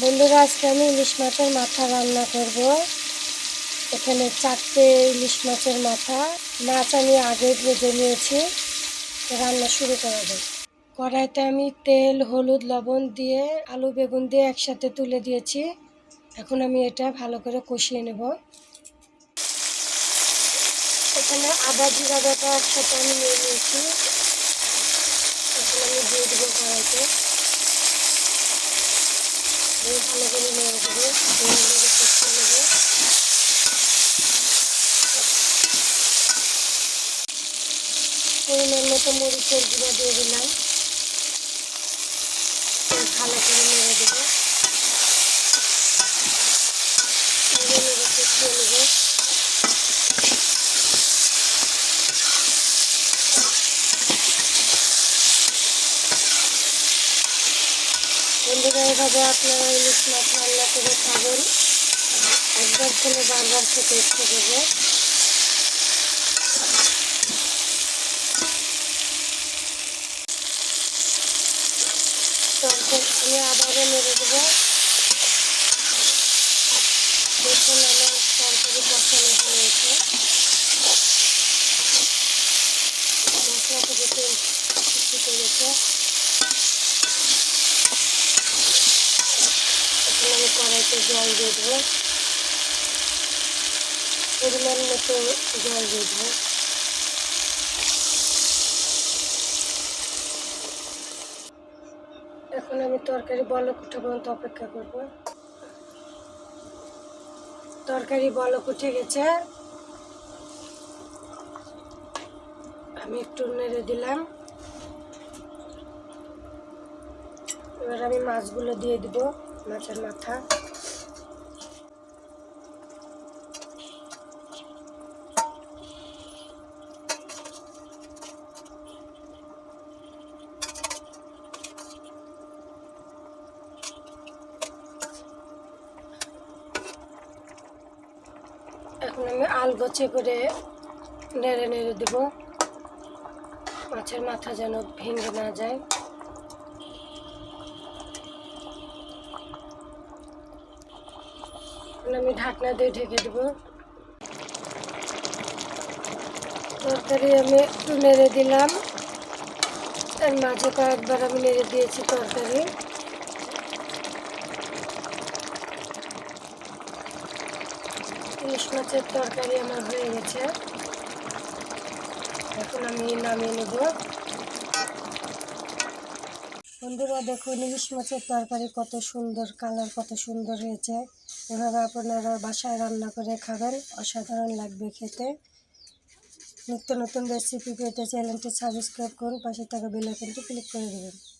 বন্ধুরা, আজকে আমি ইলিশ মাছের মাথা রান্না করব। এখানে চারটে ইলিশ মাছের মাথা। মাছ আমি আগে ভেজে নিয়েছি। রান্না শুরু করা যায় কড়াইতে আমি তেল, হলুদ, লবণ দিয়ে আলু, বেগুন দিয়ে একসাথে তুলে দিয়েছি। এখন আমি এটা ভালো করে কষিয়ে নেব। এখানে আদা জিরা বাটা একসাথে আমি নিয়ে নিয়েছি। এখন আমি দিয়ে দেবো কড়াইতে। ভালো করে নেড়ে দেবো পরিমাণ মতো মরিচের গুঁড়া দিয়ে দিলাম ভালো করে নেড়ে দেবো নেড়ে নেড়ে কষিয়ে নেব বন্ধুরা এভাবে আপনারা ইলিশ মাছ রান্না করে খাবেন। একবার খেলে বারবার খেতে ইচ্ছে করবে। আমি আবারও নেড়ে দেবো। দেখুন আমার তরকারি বসানো হয়েছে। মশলা থেকে তেল ফুটে গেছে এখন আমি কড়াইতে জল দিয়ে দেবো। পরিমাণ মতো জল দিয়ে দেবো। এখন আমি তরকারি বলক উঠে পর্যন্ত অপেক্ষা করব। তরকারি বলক উঠে গেছে। আমি একটু নেড়ে দিলাম। এবার আমি মাছগুলো দিয়ে দিব। মাছের মাথা। এখন আমি আলগোছে করে নেড়ে নেড়ে দেব। মাছের মাথা যেন ভেঙে না যায়। এখন আমি ঢাকনা দিয়ে ঢেকে দেব। তরকারি আমি একটু নেড়ে দিলাম। এর মাঝে কয়েকবার আমি নেড়ে দিয়েছি তরকারি। ইলিশ মাছের তরকারি আমার হয়ে গেছে। এখন আমি নামিয়ে নেব। বন্ধুরা, দেখুন ইলিশ মাছের তরকারি কত সুন্দর, কালার কত সুন্দর হয়েছে। এভাবে আপনারা বাসায় রান্না করে খাবেন, অসাধারণ লাগবে খেতে। নিত্য নতুন রেসিপি পেতে চ্যানেলটি সাবস্ক্রাইব করুন, পাশে থাকা বেলাইকনটি ক্লিক করে দেবেন।